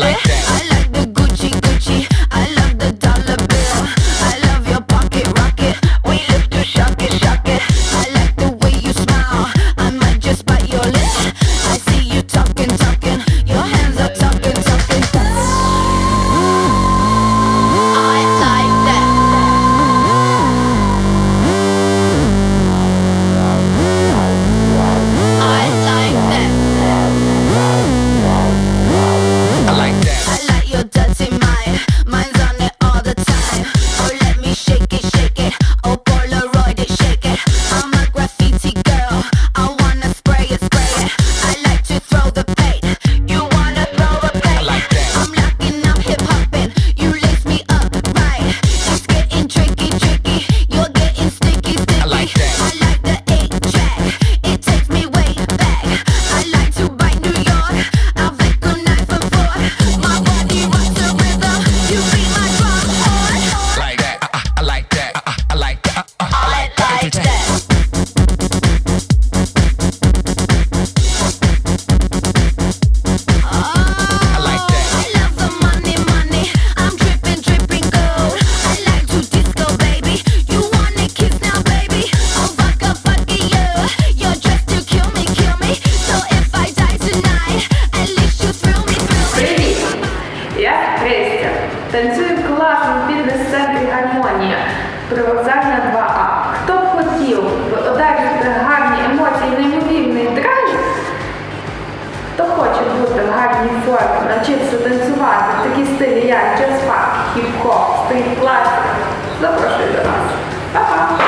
I like the Gucci, Gucci. I love the dollar bill. I love your pocket rocket. We live to shock it, shock it. I like the way you smile. I might just buy. Танцює фітнес-центрі Гармонія. Привокзальна 2А. Хто б хотів одержати гарні емоції, неймовірний драйв, Хто хоче бути в гарній формі, навчитися танцювати в такі стилі, як джаз-фанк, хіп-хоп, стріт-класик, запрошую до нас.